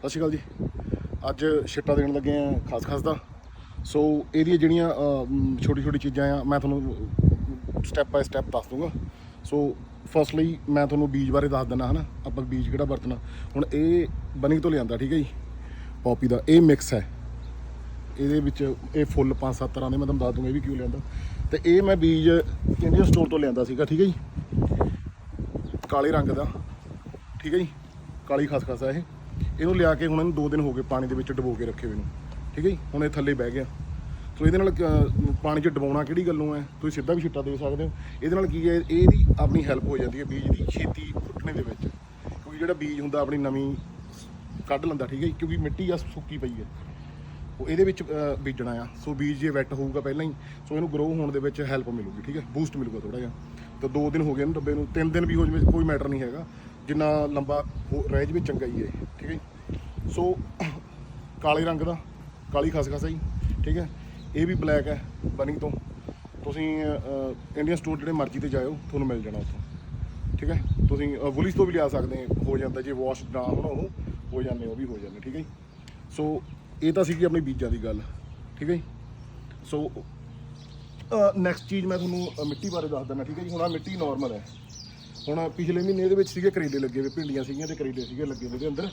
ਸਤਿ ਸ਼੍ਰੀ ਅਕਾਲ ਜੀ। ਅੱਜ ਛਿੱਟਾ ਦੇਣ ਲੱਗੇ ਆ ਖਾਸ ਖਾਸ ਦਾ। ਸੋ ਇਹਦੀਆਂ ਜਿਹੜੀਆਂ ਛੋਟੀ ਛੋਟੀ ਚੀਜ਼ਾਂ ਆ, ਮੈਂ ਤੁਹਾਨੂੰ ਸਟੈਪ ਬਾਏ ਸਟੈਪ ਦੱਸ ਦੂੰਗਾ। ਸੋ ਫਸਟ ਲਈ ਮੈਂ ਤੁਹਾਨੂੰ ਬੀਜ ਬਾਰੇ ਦੱਸ ਦਿੰਦਾ, ਹਨਾ? ਆਪਾਂ ਬੀਜ ਕਿਹੜਾ ਵਰਤਣਾ? ਹੁਣ ਇਹ ਬਨਿੰਗ ਤੋਂ ਲਿਆਂਦਾ, ਠੀਕ ਹੈ ਜੀ? ਪੌਪੀ ਦਾ, ਇਹ ਮਿਕਸ ਹੈ। ਇਹਦੇ ਵਿੱਚ ਇਹ ਫੁੱਲ ਪੰਜ ਸੱਤ ਤਰ੍ਹਾਂ ਦੇ, ਮੈਂ ਤੁਹਾਨੂੰ ਦੱਸ ਦੂੰਗਾ ਇਹ ਵੀ ਕਿਉਂ ਲਿਆਂਦਾ। ਤੇ ਇਹ ਮੈਂ ਬੀਜ ਇੰਡੀਅਨ ਸਟੋਰ ਤੋਂ ਲਿਆਂਦਾ ਸੀਗਾ, ਠੀਕ ਹੈ ਜੀ? ਕਾਲੇ ਰੰਗ ਦਾ, ਠੀਕ ਹੈ ਜੀ? ਕਾਲੀ ਖਸਖਸ ਆ ਇਹ। ਇਹਨੂੰ ਲਿਆ ਕੇ ਹੁਣ ਇਹਨੂੰ 2 ਦਿਨ ਹੋ ਗਏ ਪਾਣੀ ਦੇ ਵਿੱਚ ਡਬੋ ਕੇ ਰੱਖੇ ਹੋਏ ਨੂੰ। ਠੀਕ ਹੈ ਜੀ? ਹੁਣ ਇਹ ਥੱਲੇ ਬਹਿ ਗਿਆ। ਸੋ ਇਹਦੇ ਨਾਲ ਪਾਣੀ 'ਚ ਡਬਾਉਣਾ ਕਿਹੜੀ ਗੱਲੋਂ ਹੈ? ਤੁਸੀਂ ਸਿੱਧਾ ਵੀ ਛਿੱਟਾ ਦੇ ਸਕਦੇ ਹੋ। ਇਹਦੇ ਨਾਲ ਕੀ ਹੈ? ਇਹਦੀ ਆਪਣੀ ਹੈਲਪ ਹੋ ਜਾਂਦੀ ਹੈ ਬੀਜ ਦੀ, ਛੇਤੀ ਫੁੱਟਣੇ ਦੇ ਵਿੱਚ। ਕਿਉਂਕਿ ਜਿਹੜਾ ਬੀਜ ਹੁੰਦਾ ਆਪਣੀ ਨਵੀਂ ਕੱਢ ਲੈਂਦਾ, ਠੀਕ ਹੈ ਜੀ? ਕਿਉਂਕਿ ਮਿੱਟੀ ਆ, ਸੁੱਕੀ ਪਈ ਹੈ। ਉਹ ਇਹਦੇ ਵਿੱਚ ਬੀਜਣਾ ਆ। ਸੋ ਬੀਜ ਜੇ ਵੈਟ ਹੋਊਗਾ ਪਹਿਲਾਂ ਹੀ, ਸੋ ਇਹਨੂੰ ਗਰੋ ਹੋਣ ਦੇ ਵਿੱਚ ਹੈਲਪ ਮਿਲੂਗੀ, ਠੀਕ ਹੈ? ਬੂਸਟ ਮਿਲੂਗਾ ਥੋੜਾ ਜਿਹਾ। ਤਾਂ 2 ਦਿਨ ਹੋ ਗਏ ਇਹਨੂੰ ਡੱਬੇ ਨੂੰ। 3 ਦਿਨ ਵੀ ਹੋ ਜਾਵੇ, ਕੋਈ ਮੈਟਰ ਨਹੀਂ ਹੈਗਾ। ਜਿੰਨਾ ਲੰਬਾ ਹੋ- ਰਹਿ ਜਾਵੇ ਚੰਗਾ ਹੀ ਹੈ ਠੀਕ ਹੈ ਜੀ। ਸੋ ਕਾਲੇ ਰੰਗ ਦਾ, ਕਾਲੀ ਖਸਖਸ ਹੈ ਜੀ, ਠੀਕ ਹੈ? ਇਹ ਵੀ ਬਲੈਕ ਹੈ ਬਨਿੰਗ ਤੋਂ। ਤੁਸੀਂ ਇੰਡੀਅਨ ਸਟੋਰ ਜਿਹੜੇ ਮਰਜ਼ੀ ਤੇ ਜਾਇਓ, ਤੁਹਾਨੂੰ ਮਿਲ ਜਾਣਾ ਉੱਥੋਂ, ਠੀਕ ਹੈ? ਤੁਸੀਂ ਵੁਲਿਸ ਤੋਂ ਵੀ ਲਿਆ ਸਕਦੇ ਹੋ ਜਾਂਦਾ ਜੇ ਵਾਸ਼ ਨਾ ਹੋਣਾ ਉਹ ਹੋ ਜਾਂਦੇ ਉਹ ਵੀ ਹੋ ਜਾਂਦੇ, ਠੀਕ ਹੈ ਜੀ? ਸੋ ਇਹ ਤਾਂ ਸੀਗੀ ਆਪਣੀ ਬੀਜਾਂ ਦੀ ਗੱਲ, ਠੀਕ ਹੈ ਜੀ? ਸੋ ਨੈਕਸਟ ਚੀਜ਼ ਮੈਂ ਤੁਹਾਨੂੰ ਮਿੱਟੀ ਬਾਰੇ ਦੱਸ ਦਿੰਦਾ, ਠੀਕ ਹੈ ਜੀ? ਹੁਣ ਆ ਮਿੱਟੀ ਨਾਰਮਲ ਹੈ। ਹੁਣ ਪਿਛਲੇ ਮਹੀਨੇ ਇਹਦੇ ਵਿੱਚ ਸੀਗੇ ਕਰੇਲੇ ਲੱਗੇ ਹੋਏ, ਭਿੰਡੀਆਂ ਸੀਗੀਆਂ ਤੇ ਕਰੇਲੇ ਸੀਗੇ ਲੱਗੇ ਹੋਏ ਦੇ ਅੰਦਰ।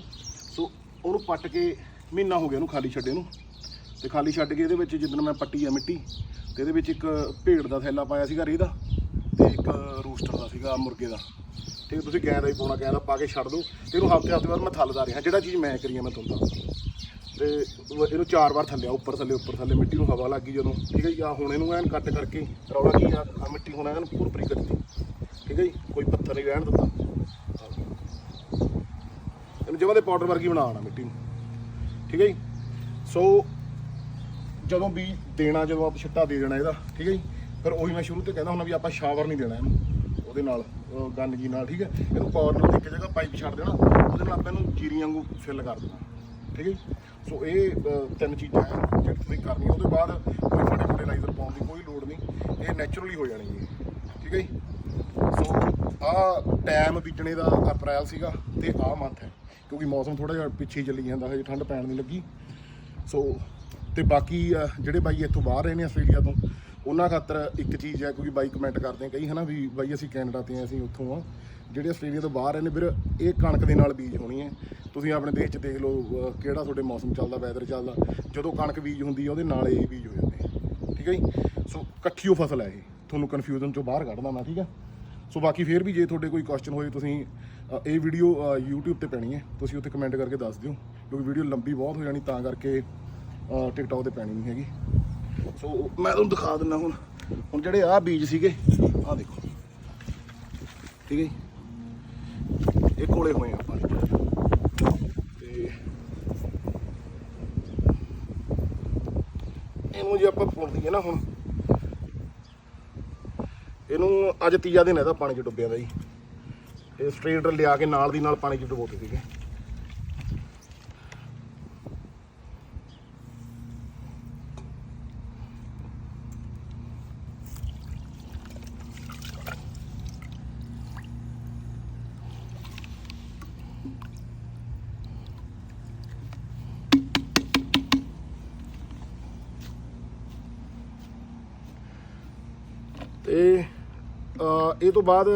ਸੋ ਉਹਨੂੰ ਪੱਟ ਕੇ ਮਹੀਨਾ ਹੋ ਗਿਆ ਉਹਨੂੰ ਖਾਲੀ ਛੱਡੇ ਨੂੰ। ਤੇ ਖਾਲੀ ਛੱਡ ਕੇ ਇਹਦੇ ਵਿੱਚ ਜਿੱਦਣ ਮੈਂ ਪੱਟੀ ਆ ਮਿੱਟੀ, ਤੇ ਇਹਦੇ ਵਿੱਚ ਇੱਕ ਭੇੜ ਦਾ ਥੈਲਾ ਪਾਇਆ ਸੀਗਾ ਰੇਹ ਦਾ, ਤੇ ਇੱਕ ਰੂਸਟਰ ਦਾ ਸੀਗਾ ਮੁਰਗੇ ਦਾ। ਤੇ ਤੁਸੀਂ ਗੈਂ ਦਾ ਹੀ ਪਾਉਣਾ ਗੈਂ ਦਾ ਪਾ ਕੇ ਛੱਡ ਦਿਓ। ਤੇ ਇਹਨੂੰ ਹਫ਼ਤੇ ਹਫ਼ਤੇ ਬਾਅਦ ਮੈਂ ਥੱਲਦਾ ਰਿਹਾ। ਜਿਹੜਾ ਚੀਜ਼ ਮੈਂ ਕਰੀ ਆ ਮੈਂ ਤੁਹਾਨੂੰ ਦੱਸਦਾ ਤੇ ਇਹਨੂੰ ਚਾਰ ਵਾਰ ਥੱਲਿਆ, ਉੱਪਰ ਥੱਲੇ ਉੱਪਰ ਥੱਲੇ, ਮਿੱਟੀ ਨੂੰ ਹਵਾ ਲੱਗ ਗਈ ਜਦੋਂ। ਠੀਕ ਹੈ ਜੀ ਆ ਹੁਣ ਇਹਨੂੰ ਐਨ ਕੱਟ ਕਰਕੇ, ਰੌਲਾ ਕੀ ਆ? ਆਹ ਮਿੱਟੀ ਹੁਣ ਐਨ ਪੂਰ ਪਰੀ ਕਰਤੀ ਠੀਕ ਹੈ ਜੀ? ਕੋਈ ਪੱਥਰ ਨਹੀਂ ਰਹਿਣ ਦਿੱਤਾ। ਇਹਨੂੰ ਜਮਾਂ ਦੇ ਪਾਊਡਰ ਵਰਗੀ ਬਣਾਉਣਾ ਮਿੱਟੀ ਨੂੰ। ਠੀਕ ਹੈ ਜੀ? ਸੋ ਜਦੋਂ ਵੀ ਦੇਣਾ, ਜਦੋਂ ਆਪਾਂ ਛਿੱਟਾ ਦੇ ਦੇਣਾ ਇਹਦਾ, ਠੀਕ ਹੈ ਜੀ? ਫਿਰ ਉਹੀ ਮੈਂ ਸ਼ੁਰੂ ਤੇ ਕਹਿੰਦਾ ਹੁੰਦਾ ਵੀ ਆਪਾਂ ਸ਼ਾਵਰ ਨਹੀਂ ਦੇਣਾ ਇਹਨੂੰ, ਉਹਦੇ ਨਾਲ ਗੰਦਗੀ ਨਾਲ, ਠੀਕ ਹੈ? ਇਹਨੂੰ ਕਾਰਨਰ ਤੇ ਇੱਕ ਜਗ੍ਹਾ ਪਾਈਪ ਛੱਡ ਦੇਣਾ, ਉਹਦੇ ਨਾਲ ਆਪਾਂ ਇਹਨੂੰ ਜੀਰੀ ਵਾਂਗੂ ਫਿਲ ਕਰ ਦੇਣਾ, ਠੀਕ ਹੈ ਜੀ? ਸੋ ਇਹ ਤਿੰਨ ਚੀਜ਼ਾਂ ਹੈ, ਜਿਹੜੀ ਤੁਸੀਂ ਕਰਨੀਆਂ। ਉਹਦੇ ਬਾਅਦ ਕੋਈ ਫਟੇ ਫਰਟੀਲਾਈਜ਼ਰ ਪਾਉਣ ਦੀ ਕੋਈ ਲੋੜ ਨਹੀਂ, ਇਹ ਨੈਚੁਰਲੀ ਹੋ ਜਾਣੀ ਹੈ, ਠੀਕ ਹੈ ਜੀ? ਸੋ ਆ ਟਾਈਮ ਬੀਜਣੇ ਦਾ ਅਪ੍ਰੈਲ ਸੀਗਾ ਤੇ ਆ ਮੰਥ ਹੈ, ਕਿਉਂਕਿ ਮੌਸਮ ਥੋੜਾ ਜਿਹਾ ਪਿੱਛੇ ਚੱਲੀ ਜਾਂਦਾ ਹਜੇ ਠੰਡ ਪੈਣ ਨਹੀਂ ਲੱਗੀ। ਸੋ ਤੇ ਬਾਕੀ ਜਿਹੜੇ ਬਾਈ ਇੱਥੋਂ ਬਾਹਰ ਰਹੇ ਨੇ ਆਸਟ੍ਰੇਲੀਆ ਤੋਂ, ਉਹਨਾਂ ਖਾਤਰ ਇੱਕ ਚੀਜ਼ ਹੈ, ਕਿਉਂਕਿ ਬਾਈ ਕਮੈਂਟ ਕਰਦੇ ਆ ਕਈ, ਹਨਾ, ਵੀ ਬਾਈ ਅਸੀਂ ਕੈਨੇਡਾ ਤੇ ਆ, ਅਸੀਂ ਉੱਥੋਂ ਆ। ਜਿਹੜੇ ਆਸਟ੍ਰੇਲੀਆ ਤੋਂ ਬਾਹਰ ਰਹੇ ਨੇ ਵੀਰ ਇਹ ਕਣਕ ਦੇ ਨਾਲ ਬੀਜ ਹੋਣੀ ਹੈ। ਤੁਸੀਂ ਆਪਣੇ ਦੇਸ਼ 'ਚ ਦੇਖ ਲਓ ਕਿਹੜਾ ਤੁਹਾਡੇ ਮੌਸਮ ਚੱਲਦਾ ਵੈਦਰ ਚੱਲਦਾ। ਜਦੋਂ ਕਣਕ ਬੀਜ ਹੁੰਦੀ ਹੈ ਉਹਦੇ ਨਾਲ ਇਹ ਬੀਜ ਹੋ ਜਾਂਦੇ ਠੀਕ ਹੈ ਜੀ? ਸੋ ਇਕੱਠੀ ਫਸਲ ਹੈ ਇਹ। ਤੁਹਾਨੂੰ ਕਨਫਿਊਜ਼ਨ ਚੋਂ ਬਾਹਰ ਕੱਢਦਾ ਮੈਂ, ਠੀਕ ਹੈ? ਸੋ ਬਾਕੀ ਫੇਰ ਵੀ ਜੇ ਤੁਹਾਡੇ ਕੋਈ ਕੁਐਸਚਨ ਹੋਏ ਤੁਸੀਂ ਅ, ਇਹ ਵੀਡੀਓ ਅ, YouTube ਤੇ ਪੈਣੀ ਹੈ। ਤੁਸੀਂ ਉੱਥੇ ਕਮੈਂਟ ਕਰਕੇ ਦੱਸ ਦਿਓ ਕਿਉਂਕਿ ਵੀਡੀਓ ਲੰਬੀ ਬਹੁਤ ਹੋ ਜਾਣੀ ਤਾਂ ਕਰਕੇ ਅ, TikTok ਤੇ ਪੈਣੀ ਨਹੀਂ ਹੈਗੀ। ਸੋ ਮੈਂ ਤੁਹਾਨੂੰ ਦਿਖਾ ਦਿੰਦਾ ਹੁਣ। ਹੁਣ ਜਿਹੜੇ ਆਹ ਬੀਜ ਸੀਗੇ ਆਹ ਦੇਖੋ। ਠੀਕ ਹੈ ਜੀ? ਇਹ ਕੋਲੇ ਹੋਏ ਆ ਆਪਾਂ। ਤੇ ਇਹਨੂੰ ਜੇ ਆਪਾਂ ਪੁੱਟ ਦਈਏ ਨਾ ਹੁਣ ਇਹਨੂੰ ਅੱਜ ਤੀਜਾ ਦਿਨ ਇਹਦਾ ਪਾਣੀ 'ਚ ਡੁੱਬਿਆ ਦਾ ਜੀ। ਇਹ ਸਟ੍ਰੇਟ ਲਿਆ ਕੇ ਨਾਲ ਦੀ ਨਾਲ ਪਾਣੀ 'ਚ ਡੁਬੋਤੇ ਸੀਗੇ ਤੇ ਅ, ਇਹ ਤੋਂ ਬਾਅਦ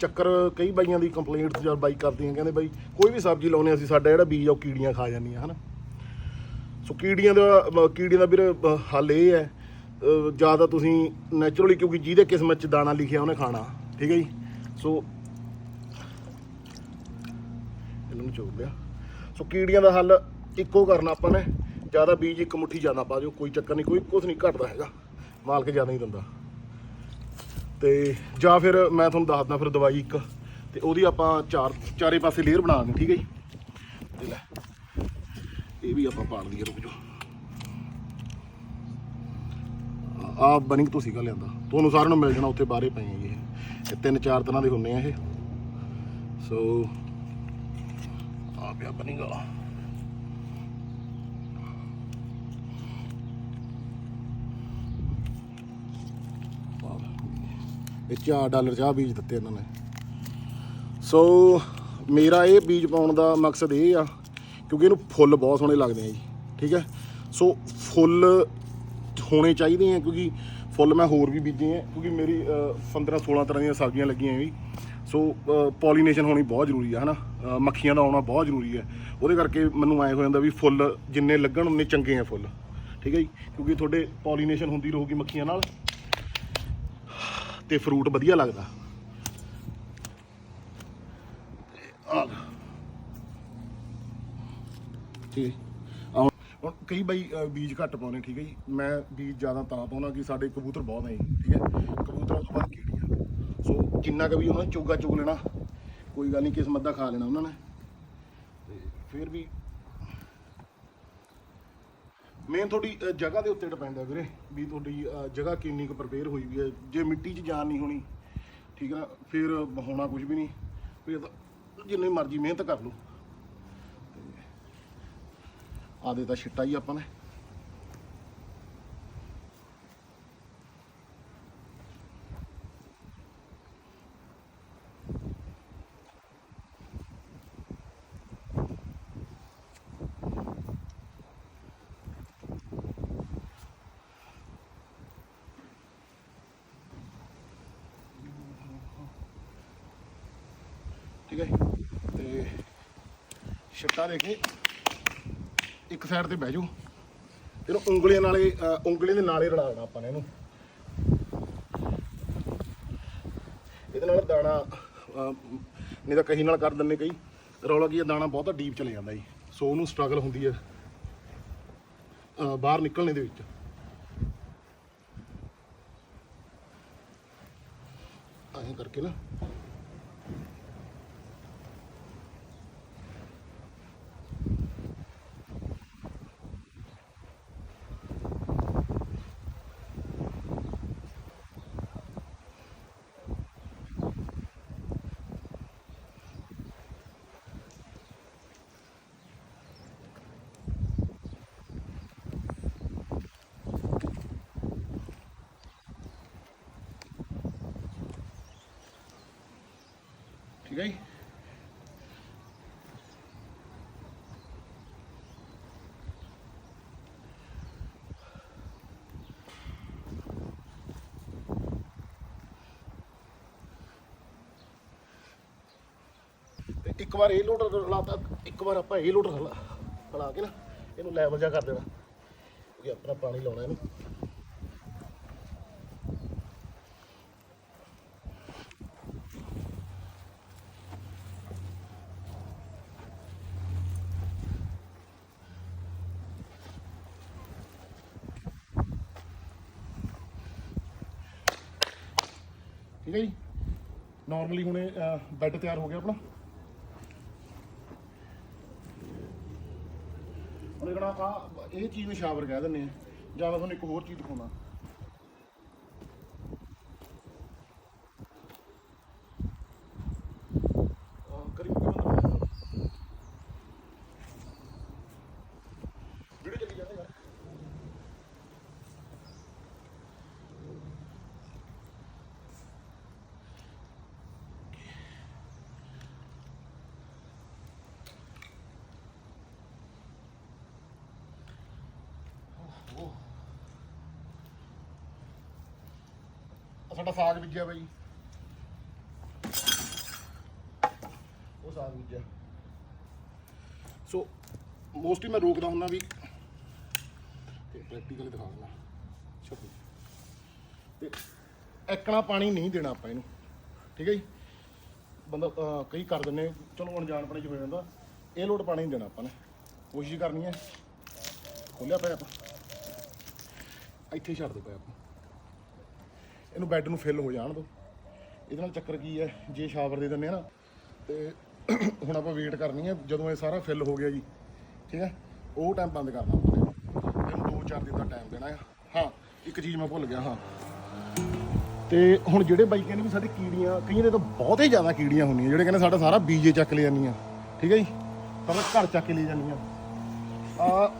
ਚੱਕਰ ਕਈ ਬਾਈਆਂ ਦੀ ਕੰਪਲੇਂਟਸ ਜਦ ਬਾਈ ਕਰਦੀਆਂ, ਕਹਿੰਦੇ ਬਾਈ, ਕੋਈ ਵੀ ਸਬਜ਼ੀ ਲਾਉਨੇ ਅਸੀਂ, ਸਾਡਾ ਜਿਹੜਾ ਬੀਜ ਆ, ਉਹ ਕੀੜੀਆਂ ਖਾ ਜਾਂਦੀਆਂ, ਹਨਾ? ਸੋ ਕੀੜੀਆਂ ਦਾ ਕੀੜੀਆਂ ਦਾ ਵੀਰ ਹੱਲ ਇਹ ਹੈ ਜ਼ਿਆਦਾ ਤੁਸੀਂ ਨੈਚੁਰਲੀ ਕਿਉਂਕਿ ਜਿਹਦੇ ਕਿਸਮਤ 'ਚ ਦਾਣਾ ਲਿਖਿਆ ਉਹਨੇ ਖਾਣਾ, ਠੀਕ ਹੈ ਜੀ? ਸੋ ਇਹਨਾਂ ਨੂੰ ਚੋੜ ਲਿਆ। ਸੋ ਕੀੜੀਆਂ ਦਾ ਹੱਲ ਇੱਕੋ ਕਰਨਾ ਆਪਾਂ ਨੇ ਜ਼ਿਆਦਾ ਬੀਜ ਇੱਕ ਮੁੱਠੀ ਜ਼ਿਆਦਾ ਪਾ ਦਿਓ, ਕੋਈ ਚੱਕਰ ਨਹੀਂ, ਕੋਈ ਕੁਝ ਨਹੀਂ, ਘਟਦਾ ਹੈਗਾ, ਮਾਲਕ ਜ਼ਿਆਦਾ ਹੀ ਦਿੰਦਾ। ਤੇ ਜਾਂ ਫਿਰ ਮੈਂ ਤੁਹਾਨੂੰ ਦੱਸਦਾ ਫਿਰ ਦਵਾਈ ਇੱਕ, ਤੇ ਉਹਦੀ ਆਪਾਂ ਚਾਰ, ਚਾਰੇ ਪਾਸੇ ਲੇਅਰ ਬਣਾ ਦੇਣੀ ਠੀਕ ਹੈ ਜੀ? ਤੇ ਲੈ, ਇਹ ਵੀ ਆਪਾਂ ਪਾੜ ਲਈਏ, ਰੁਕ ਜਾਓ। ਆ ਬਨਿੰਗ ਤੋਂ ਸੀਗਾ ਲਿਆਂਦਾ? ਤੁਹਾਨੂੰ ਸਾਰਿਆਂ ਨੂੰ ਮਿਲ ਜਾਣਾ, ਉੱਥੇ ਬਾਹਰੇ ਪਏ ਆ ਇਹ। ਇਹ ਤਿੰਨ ਚਾਰ ਤਰ੍ਹਾਂ ਦੇ ਹੁੰਦੇ ਆ ਇਹ। ਸੋ ਆ ਪਿਆ ਬਨਿੰਗ ਵਾਲਾ ਇਹ 4 ਡਾਲਰ ਚਾਹ ਬੀਜ ਦਿੱਤੇ ਇਹਨਾਂ ਨੇ। ਸੋ ਮੇਰਾ ਇਹ ਬੀਜ ਪਾਉਣ ਦਾ ਮਕਸਦ ਇਹ ਆ ਕਿਉਂਕਿ ਇਹਨੂੰ ਫੁੱਲ ਬਹੁਤ ਸੋਹਣੇ ਲੱਗਦੇ ਆ ਜੀ ਠੀਕ ਹੈ? ਸੋ ਫੁੱਲ ਹੋਣੇ ਚਾਹੀਦੇ ਆ ਕਿਉਂਕਿ ਫੁੱਲ ਮੈਂ ਹੋਰ ਵੀ ਬੀਜੇ ਆ ਕਿਉਂਕਿ ਮੇਰੀ 15 16 ਤਰ੍ਹਾਂ ਦੀਆਂ ਸਬਜ਼ੀਆਂ ਲੱਗੀਆਂ ਵੀ। ਸੋ ਪੋਲੀਨੇਸ਼ਨ ਹੋਣੀ ਬਹੁਤ ਜ਼ਰੂਰੀ ਆ ਹਨਾ? ਅ, ਮੱਖੀਆਂ ਦਾ ਆਉਣਾ ਬਹੁਤ ਜ਼ਰੂਰੀ ਹੈ ਉਹਦੇ ਕਰਕੇ ਮੈਨੂੰ ਐ ਹੋ ਜਾਂਦਾ ਵੀ ਫੁੱਲ ਜਿੰਨੇ ਲੱਗਣ ਉਨੇ ਚੰਗੇ ਆ ਫੁੱਲ ਠੀਕ ਹੈ ਜੀ? ਕਿਉਂਕਿ ਤੁਹਾਡੇ ਪੋਲੀਨੇਸ਼ਨ ਹੁੰਦੀ ਰਹੂਗੀ ਮੱਖੀਆਂ ਨਾਲ। ਤੇ ਫਰੂਟ ਵਧੀਆ ਲੱਗਦਾ। ਆ ਠੀਕ ਹੁਣ- ਕਈ ਬਾਈ ਬੀਜ ਘੱਟ ਪਾਉਣੇ ਠੀਕ ਹੈ ਜੀ। ਮੈਂ ਬੀਜ ਜ਼ਿਆਦਾ ਤਾਂ ਪਾਉਣਾ ਕਿ ਸਾਡੇ ਕਬੂਤਰ ਬਹੁਤ ਨੇ ਜੀ, ਠੀਕ ਹੈ। ਕਬੂਤਰਾਂ ਤੋਂ ਬਾਅਦ ਕੀੜੀਆਂ। ਸੋ ਜਿੰਨਾ ਕੁ ਵੀ ਉਹਨਾਂ ਚੋਗਾ ਚੋਗ ਲੈਣਾ ਕੋਈ ਗੱਲ ਨਹੀਂ ਕਿਸਮਤ ਦਾ ਖਾ ਲੈਣਾ ਉਹਨਾਂ ਨੇ। ਤੇ ਫਿਰ ਵੀ ਮੇਨ ਤੁਹਾਡੀ ਅ, ਜਗ੍ਹਾ ਦੇ ਉੱਤੇ ਡਿਪੈਂਡ ਹੈ ਵੀਰੇ ਵੀ ਤੁਹਾਡੀ ਅ, ਜਗ੍ਹਾ ਕਿੰਨੀ ਕੁ ਪ੍ਰਪੇਅਰ ਹੋਈ ਵੀ ਹੈ। ਜੇ ਮਿੱਟੀ 'ਚ ਜਾਨ ਨਹੀਂ ਹੋਣੀ ਠੀਕ ਹੈ ਨਾ ਫਿਰ ਹੋਣਾ ਕੁਝ ਵੀ ਨਹੀਂ। ਫਿਰ ਤਾਂ ਜਿੰਨੀ ਮਰਜ਼ੀ ਮਿਹਨਤ ਕਰ ਲਓ। ਆਦੇ ਤਾਂ ਛਿੱਟਾ ਹੀ ਆਪਾਂ ਨੇ ਠੀਕ ਹੈ ਜੀ? ਤੇ ਛਿੱਟਾ ਦੇ ਕੇ ਇੱਕ ਸਾਈਡ ਤੇ ਬਹਿ ਜਾਓ। ਇਹਨੂੰ ਉਂਗਲੀਆਂ ਨਾਲੇ ਅ, ਉਂਗਲੀਆਂ ਦੇ ਨਾਲੇ ਰਲਾ ਦੇਣਾ ਆਪਾਂ ਨੇ ਇਹਨੂੰ। ਇਹਦੇ ਨਾਲ ਦਾਣਾ ਨਹੀਂ ਤਾਂ ਕਹੀ ਨਾਲ ਕਰ ਦਿੰਨੇ ਕਈ। ਰੌਲਾ ਕੀ ਹੈ ਦਾਣਾ ਬਹੁਤਾ ਡੀਪ ਚਲੇ ਜਾਂਦਾ ਜੀ। ਸੋ ਉਹਨੂੰ ਸਟਰਗਲ ਹੁੰਦੀ ਹੈ ਬਾਹਰ ਨਿਕਲਣੇ ਦੇ ਵਿੱਚ। ਐਂ ਕਰਕੇ ਨਾ। ਠੀਕ ਹੈ ਜੀ ਤੇ ਇੱਕ ਵਾਰ ਇਹ ਲੋਡ ਲਾਤਾ ਇੱਕ ਵਾਰ ਆਪਾਂ ਇਹ ਲੋਡ ਹਲਾ ਹਲਾ ਕੇ ਨਾ ਇਹਨੂੰ ਲੈਵਲ ਜਾ ਕਰ ਦੇਣਾ ਕਿਉਂਕਿ ਆਪਣਾ ਪਾਣੀ ਲਾਉਣਾ ਇਹਨੂੰ ਠੀਕ ਹੈ ਜੀ ਨਾਰਮਲੀ ਹੁਣ ਬੈੱਡ ਤਿਆਰ ਹੋ ਗਿਆ ਆਪਣਾ। ਹੁਣ ਇਹ ਕਹਣਾ ਆ ਇਹ ਚੀਜ਼ ਨੂੰ ਸ਼ਾਵਰ ਕਹਿ ਦਿੰਦੇ ਆ। ਜਾਂ ਮੈਂ ਤੁਹਾਨੂੰ ਇੱਕ ਹੋਰ ਚੀਜ਼ ਦਿਖਾਉਣਾ ਆਹ, ਕਰੀ ਮੁੱਕੀ ਬੰਦ ਵੀਡੀਓ ਚੱਲੀ ਜਾਂਦੀ ਯਾਰ ਆਹ ਸਾਡਾ ਸਾਗ ਬੀਜਿਆ ਬਾਈ। ਉਹ ਸਾਗ ਬੀਜਿਆ ਸੋ ਮੋਸਟਲੀ ਮੈਂ ਰੋਕਦਾ ਹੁੰਦਾ ਵੀ ਤੇ ਪ੍ਰੈਕਟੀਕਲੀ ਦਿਖਾ ਦਿੰਦਾ। ਛੱਪੀ ਤੇ ਐਕਣਾ ਪਾਣੀ ਨਹੀਂ ਦੇਣਾ ਆਪਾਂ ਇਹਨੂੰ। ਠੀਕ ਹੈ ਜੀ? ਬੰਦਾ ਕਈ ਕਰ ਦਿੰਦੇ ਚਲੋ ਅਣਜਾਣਪਣੇ ਚ ਹੋ ਜਾਂਦਾ। ਇਹ ਲੋਟ ਪਾਣੀ ਨਹੀਂ ਦੇਣਾ ਆਪਾਂ ਨੇ। ਕੋਸ਼ਿਸ਼ ਕਰਨੀ ਹੈ। ਖੋਲਿਆ ਪਿਆ ਆਪਾਂ। ਇੱਥੇ ਛੱਡ ਦੋ ਪਿਆ ਆਪਾਂ। ਇਹਨੂੰ ਬੈੱਡ ਨੂੰ ਫਿਲ ਹੋ ਜਾਣ ਦੋ। ਇਹਦੇ ਨਾਲ ਚੱਕਰ ਕੀ ਹੈ, ਜੇ ਸ਼ਾਵਰ ਦੇ ਦਿੰਦੇ ਆ ਨਾ, ਤੇ ਹੁਣ ਆਪਾਂ ਵੇਟ ਕਰਨੀ ਹੈ, ਜਦੋਂ ਇਹ ਸਾਰਾ ਫਿਲ ਹੋ ਗਿਆ ਜੀ, ਠੀਕ ਹੈ? ਉਹ ਟਾਈਮ ਬੰਦ ਕਰਨਾ ਆਪਾਂ ਨੇ। ਇਹਨੂੰ 2-4 ਦਿਨ ਦਾ ਟਾਈਮ ਦੇਣਾ ਹੈ। ਹਾਂ, ਇੱਕ ਚੀਜ਼ ਮੈਂ ਭੁੱਲ ਗਿਆ, ਹਾਂ। ਤੇ ਹੁਣ ਜਿਹੜੇ ਬਾਈ ਕਹਿੰਦੇ ਵੀ ਸਾਡੇ ਕੀੜੀਆਂ, ਕਈਆਂ ਦੇ ਤਾਂ ਬਹੁਤ ਹੀ ਜ਼ਿਆਦਾ ਕੀੜੀਆਂ ਹੁੰਦੀਆਂ, ਜਿਹੜੇ ਕਹਿੰਦੇ ਸਾਡਾ ਸਾਰਾ ਬੀਜੇ ਚੱਕ ਲੈ ਜਾਂਦੀਆਂ, ਠੀਕ ਹੈ ਜੀ? ਪਰ ਘਰ ਚੱਕ ਕੇ ਲੈ ਜਾਂਦੀਆਂ। ਆ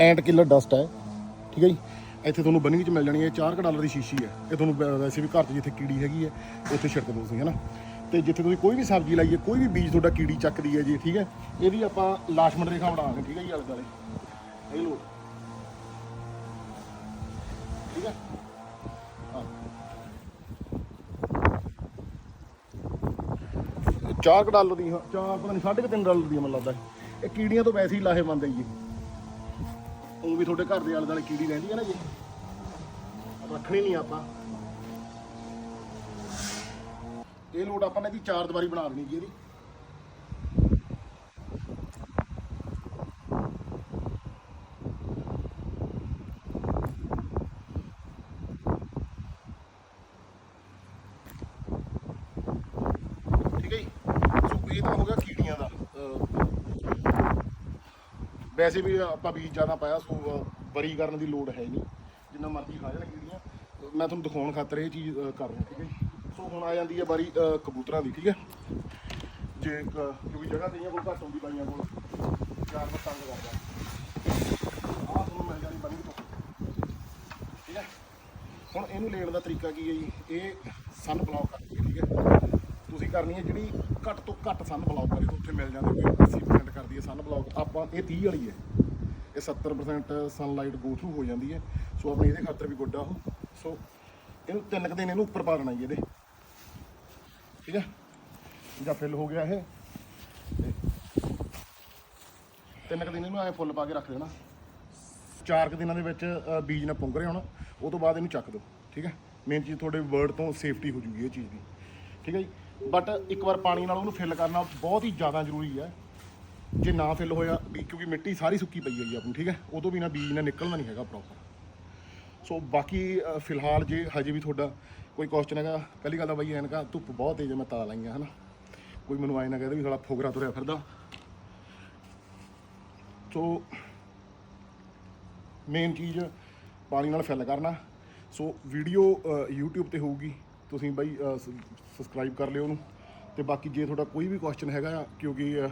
ਐਂਟ ਕਿਲਰ ਡਸਟ ਹੈ, ਠੀਕ ਹੈ ਜੀ? ਇੱਥੇ ਤੁਹਾਨੂੰ ਬੰਨਿੰਗ ਚ ਮਿਲ ਜਾਣੀ ਹੈ 4 ਡਾਲਰ ਦੀ ਸ਼ੀਸ਼ੀ ਹੈ। ਇਹ ਤੁਹਾਨੂੰ ਵੈ- ਵੈਸੇ ਵੀ ਘਰ 'ਚ ਜਿੱਥੇ ਕੀੜੀ ਹੈਗੀ ਹੈ ਉੱਥੇ ਛਿੜਕ ਦਿਓ ਤੁਸੀਂ ਹਨਾ ਤੇ ਜਿੱਥੇ ਤੁਸੀਂ ਕੋਈ ਵੀ ਸਬਜ਼ੀ ਲਾਈਏ ਕੋਈ ਵੀ ਬੀਜ ਤੁਹਾਡਾ ਕੀੜੀ ਚੱਕਦੀ ਹੈ ਜੀ ਠੀਕ ਹੈ? ਇਹਦੀ ਆਪਾਂ ਲਾਸ਼ਮਣ ਰੇਖਾ ਬਣਾਵਾਂਗੇ ਠੀਕ ਹੈ ਜੀ ਆਲੇ ਦੁਆਲੇ। ਇਹ ਲੋ ਠੀਕ ਹੈ? ਹਾਂ। ਚਾਰ ਕੁ ਡਾਲਰ ਦੀ ਹਾਂ, ਚਾਰ ਪਤਾ ਨਹੀਂ ਸਾਢੇ ਕੁ ਤਿੰਨ ਡਾਲਰ ਦੀ ਆ ਮੈਨੂੰ ਲੱਗਦਾ। ਇਹ ਕੀੜੀਆਂ ਤੋਂ ਵੈਸੇ ਹੀ ਲਾਹੇਵੰਦ ਹੈ ਜੀ। ਉਹ ਵੀ ਤੁਹਾਡੇ ਘਰ ਦੇ ਆਲੇ ਦੁਆਲੇ ਕੀੜੀ ਰਹਿੰਦੀ ਹੈ ਨਾ ਜੀ। ਰੱਖਣੀ ਨਹੀਂ ਆਪਾਂ। ਇਹ ਲੋਡ ਆਪਾਂ ਨੇ ਇਹਦੀ ਚਾਰ ਦੀਵਾਰੀ ਬਣਾ ਦੇਣੀ ਜੀ ਇਹਦੀ ਠੀਕ ਹੈ ਜੀ ਸੋ ਇਹ ਤਾਂ ਹੋ ਗਿਆ ਕੀੜੀਆਂ ਦਾ ਅਹ ਵੈਸੇ ਵੀ ਆਪਾਂ ਬੀਜ ਜ਼ਿਆਦਾ ਪਾਇਆ, ਸੋ ਅਹ ਬਰੀ ਕਰਨ ਦੀ ਲੋੜ ਹੈ ਨਹੀਂ। ਜਿੰਨਾ ਮਰਜ਼ੀ ਖਾ ਜਾਣ ਕੀੜੀਆਂ ਮੈਂ ਤੁਹਾਨੂੰ ਦਿਖਾਉਣ ਖਾਤਰ ਇਹ ਚੀਜ਼ ਕਰ ਰਿਹਾ, ਠੀਕ ਹੈ ਜੀ। ਸੋ, ਹੁਣ ਆ ਜਾਂਦੀ ਹੈ ਬਾਰੀ ਕਬੂਤਰਾਂ ਦੀ, ਠੀਕ ਹੈ। ਜੇ ਇੱਕ, ਕਿਉਂਕਿ ਜਗ੍ਹਾ ਕਈਆਂ ਕੋਲ ਘੱਟ ਹੁੰਦੀ ਬਾਈਆਂ ਕੋਲ। ਚਾਰ ਵਾਰ ਤੰਗ ਕਰਦਾ। ਆਹ ਤੁਹਾਨੂੰ ਮਿਲ ਜਾਣੀ ਬਣੀ ਤੋਂ। ਠੀਕ ਹੈ। ਹੁਣ ਇਹਨੂੰ ਲੈਣ ਦਾ ਤਰੀਕਾ ਕੀ ਹੈ ਜੀ? ਇਹ ਸਨ ਬਲੌਕ ਕਰਦੀ ਹੈ ਠੀਕ ਹੈ। ਤੁਸੀਂ ਕਰਨੀ ਹੈ ਜਿਹੜੀ ਘੱਟ ਤੋਂ ਘੱਟ ਸਨ ਬਲੌਕ ਕਰੇ ਉੱਥੇ ਮਿਲ ਜਾਂਦੇ ਕੋਈ 80% ਕਰਦੀ ਹੈ ਸਨ ਆਪਾਂ, ਇਹ 30 ਵਾਲੀ ਹੈ। ਇਹ 70% ਸਨਲਾਈਟ ਗੋ ਥਰੂ ਹੋ ਜਾਂਦੀ ਹੈ। ਸੋ ਆਪਣੇ ਇਹਦੇ ਖਾਤਰ ਵੀ ਗੁੱਡ ਆ ਉਹ। ਸੋ ਇਹਨੂੰ ਤਿੰਨ ਕੁ ਦਿਨ ਇਹਨੂੰ ਉੱਪਰ ਪਾ ਦੇਣਾ ਜੀ ਇਹਦੇ। ਠੀਕ ਹੈ ਜਾਂ ਫਿਲ ਹੋ ਗਿਆ ਇਹ। ਤਿੰਨ ਕੁ ਦਿਨ ਇਹਨੂੰ ਐ ਫੁੱਲ ਪਾ ਕੇ ਰੱਖ ਦੇਣਾ। ਚਾਰ ਕੁ ਦਿਨਾਂ ਦੇ ਵਿੱਚ ਬੀਜ ਨਾ ਪੁੰਗ ਰਹੇ ਹੋਣ। ਉਹ ਤੋਂ ਬਾਅਦ ਇਹਨੂੰ ਚੱਕ ਦਿਓ। ਠੀਕ ਹੈ ਮੇਨ ਚੀਜ਼ ਤੁਹਾਡੇ ਵਰਡ ਤੋਂ ਸੇਫਟੀ ਹੋ ਜੂਗੀ ਇਹ ਚੀਜ਼ ਦੀ। ਠੀਕ ਹੈ ਜੀ? ਬਟ ਇੱਕ ਵਾਰ ਪਾਣੀ ਨਾਲ ਉਹਨੂੰ ਫਿਲ ਕਰਨਾ ਬਹੁਤ ਹੀ ਜ਼ਿਆਦਾ ਜ਼ਰੂਰੀ ਹੈ। ਜੇ ਨਾ ਫਿਲ ਹੋਇਆ ਵੀ ਕਿਉਂਕਿ ਮਿੱਟੀ ਸਾਰੀ ਸੁੱਕੀ ਪਈ ਹੈ ਜੀ ਆਪਣੀ ਠੀਕ ਹੈ? ਉਦੋਂ ਵੀ ਨਾ ਬੀਜ ਨਾ ਨਿਕਲਣਾ ਨਹੀਂ ਹੈਗਾ ਪ੍ਰੋਪਰ ਸੋ ਬਾਕੀ ਫਿਲਹਾਲ ਜੇ ਹਜੇ ਵੀ ਤੁਹਾਡਾ ਕੋਈ ਕੁਐਸਚਨ ਹੈਗਾ ਪਹਿਲੀ ਗੱਲ ਤਾਂ ਬਈ ਐਨਕਾ ਧੁੱਪ ਬਹੁਤ ਤੇਜ਼ ਹੈ ਮੈਂ ਤਾਂ ਲਾਈਆਂ ਹਨਾ? ਕੋਈ ਮੈਨੂੰ ਆਏ ਨਾ ਕਹਦੇ ਵੀ ਸਾਲਾ ਫੋਗਰਾ ਤੁਰਿਆ ਫਿਰਦਾ। ਸੋ ਮੇਨ ਚੀਜ਼ ਪਾਣੀ ਨਾਲ ਫਿਲ ਕਰਨਾ। ਸੋ ਵੀਡੀਓ YouTube ਤੇ ਹੋਊਗੀ। ਤੁਸੀਂ ਬਾਈ ਸਬਸਕ੍ਰਾਈਬ ਕਰ ਲਿਓ ਉਹਨੂੰ। ਤੇ ਬਾਕੀ ਜੇ ਤੁਹਾਡਾ ਕੋਈ ਵੀ ਕੁਐਸਚਨ ਹੈਗਾ ਆ, ਕਿਉਂਕਿ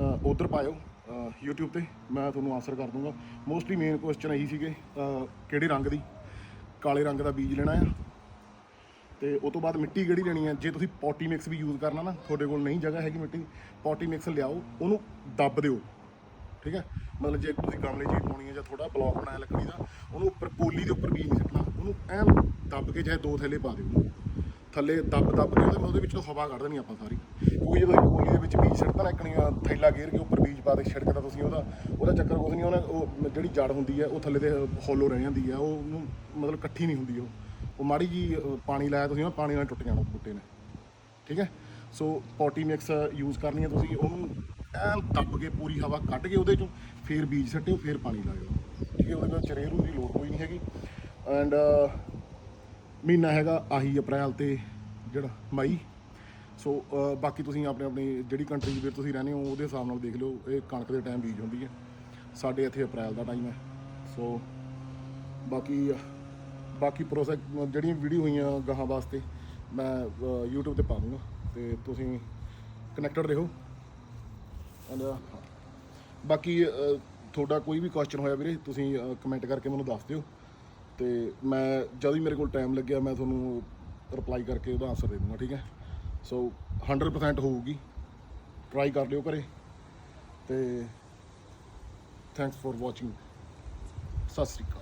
ਉਧਰ ਪਾਇਓ ਅ, YouTube ਤੇ ਮੈਂ ਤੁਹਾਨੂੰ ਆਨਸਰ ਕਰ ਦੂੰਗਾ। ਮੋਸਟਲੀ ਮੇਨ ਕੁਐਸਚਨ ਇਹੀ ਸੀਗੇ ਕਿਹੜੇ ਰੰਗ ਦੀ? ਕਾਲੇ ਰੰਗ ਦਾ ਬੀਜ ਲੈਣਾ ਆ। ਤੇ ਉਸ ਤੋਂ ਬਾਅਦ ਮਿੱਟੀ ਕਿਹੜੀ ਲੈਣੀ ਹੈ ਜੇ ਤੁਸੀਂ ਪੋਟੀ ਮਿਕਸ ਵੀ ਯੂਜ਼ ਕਰਨਾ ਨਾ ਤੁਹਾਡੇ ਕੋਲ ਨਹੀਂ ਜਗ੍ਹਾ ਹੈਗੀ ਮਿੱਟੀ ਦੀ, ਪੋਟੀ ਮਿਕਸ ਲਿਆਓ ਉਹਨੂੰ ਦੱਬ ਦਿਓ। ਠੀਕ ਹੈ? ਮਤਲਬ ਜੇ ਤੁਸੀਂ ਗਮਲੇ 'ਚ ਪਾਉਣੀ ਹੈ ਜਾਂ ਥੋੜਾ ਬਲੌਕ ਬਣਾਇਆ ਲੱਕੜੀ ਦਾ ਉਹਨੂੰ ਉੱਪਰ ਪੋਲੀ ਦੇ ਉੱਪਰ ਬੀਜ ਨਹੀਂ ਸਿੱਟਣਾ ਉਹਨੂੰ ਐਨ ਦੱਬ ਕੇ ਚਾਹੇ ਦੋ ਥੈਲੇ ਪਾ ਦਿਓ। ਥੱਲੇ ਦੱਬ ਦੱਬ ਕੇ ਉਹਦੇ ਉਹਦੇ ਵਿੱਚੋਂ ਹਵਾ ਕੱਢ ਦੇਣੀ ਆਪਾਂ ਸਾਰੀ। ਕਿਉਂਕਿ ਜਦੋਂ ਇੱਕ ਗੋਲੀ ਦੇ ਵਿੱਚ ਬੀਜ ਸਿੱਟਦਾ ਨਾ ਇੱਕਣੀ ਥੈਲਾ ਗੇਰ ਕੇ ਉੱਪਰ ਬੀਜ ਪਾ ਦੇ ਛਿੜਕਦਾ ਤੁਸੀਂ ਉਹਦਾ ਉਹਦਾ ਚੱਕਰ ਕੁਛ ਨਹੀਂ, ਉਹਨੇ ਉਹ ਜਿਹੜੀ ਜੜ ਹੁੰਦੀ ਹੈ, ਉਹ ਥੱਲੇ ਤੇ ਹੋਲੋ ਰਹਿ ਜਾਂਦੀ ਹੈ, ਉਹ ਉਹਨੂੰ ਮਤਲਬ ਇਕੱਠੀ ਨਹੀਂ ਹੁੰਦੀ ਉਹ। ਉਹ ਮਾੜੀ ਜੀ ਪਾਣੀ ਲਾਇਆ ਤੁਸੀਂ, ਉਹ ਪਾਣੀ ਨਾਲ ਟੁੱਟ ਜਾਣਾ ਬੂਟੇ ਨੇ। ਠੀਕ ਹੈ? ਸੋ ਪੋਟੀ ਮਿਕਸ ਯੂਜ਼ ਕਰਨੀ ਹੈ ਤੁਸੀਂ, ਉਹਨੂੰ ਐਨ ਦੱਬ ਕੇ ਪੂਰੀ ਹਵਾ ਕੱਢ ਕੇ ਉਹਦੇ ਚੋਂ ਫੇਰ ਬੀਜ ਸੱਟਿਓ ਫੇਰ ਪਾਣੀ ਲਾਇਓ। ਠੀਕ ਹੈ? ਉਹਦੇ ਵਿੱਚ ਚਰੇਰੂ ਦੀ ਲੋੜ ਕੋਈ ਨਹੀਂ ਹੈਗੀ। ਐਂਡ ਮਹੀਨਾ ਹੈਗਾ ਆਹੀ ਅਪ੍ਰੈਲ ਤੇ ਜਿਹੜਾ ਮਈ। ਸੋ ਬਾਕੀ ਤੁਸੀਂ ਆਪਣੇ ਆਪਣੀ ਜਿਹੜੀ ਕੰਟਰੀ ਵਿੱਚ ਤੁਸੀਂ ਰਹਿੰਦੇ ਹੋ ਉਹਦੇ ਹਿਸਾਬ ਨਾਲ ਦੇਖ ਲਿਓ ਇਹ ਕਣਕ ਦੇ ਟਾਈਮ ਬੀਜ ਹੁੰਦੀ ਹੈ। ਸਾਡੇ ਇੱਥੇ ਅਪ੍ਰੈਲ ਦਾ ਟਾਈਮ ਹੈ। ਸੋ ਬਾਕੀ ਬਾਕੀ ਪ੍ਰੋਸੈਸ ਜਿਹੜੀਆਂ ਵੀਡੀਓ ਹੋਈਆਂ ਗਾਹਾਂ ਵਾਸਤੇ ਮੈਂ ਅ, YouTube ਤੇ ਪਾ ਦੂੰਗਾ। ਤੇ ਤੁਸੀਂ ਕਨੈਕਟਡ ਰਹੋ। ਐਂਡ ਬਾਕੀ ਤੁਹਾਡਾ ਕੋਈ ਵੀ ਕੁਐਸਚਨ ਹੋਇਆ ਵੀਰੇ ਤੁਸੀਂ ਕਮੈਂਟ ਕਰਕੇ ਮੈਨੂੰ ਦੱਸ ਦਿਓ। ਤੇ ਮੈਂ ਜਦ ਵੀ ਮੇਰੇ ਕੋਲ ਟਾਈਮ ਲੱਗਿਆ, ਮੈਂ ਤੁਹਾਨੂੰ ਰਿਪਲਾਈ ਕਰਕੇ ਉਹਦਾ ਆਨਸਰ ਦੇ ਦੂੰਗਾ, ਠੀਕ ਹੈ? ਸੋ 100% ਹੋਊਗੀ। ਟਰਾਈ ਕਰ ਲਿਓ ਘਰੇ। ਤੇ thanks for watching Sat Sri Akal.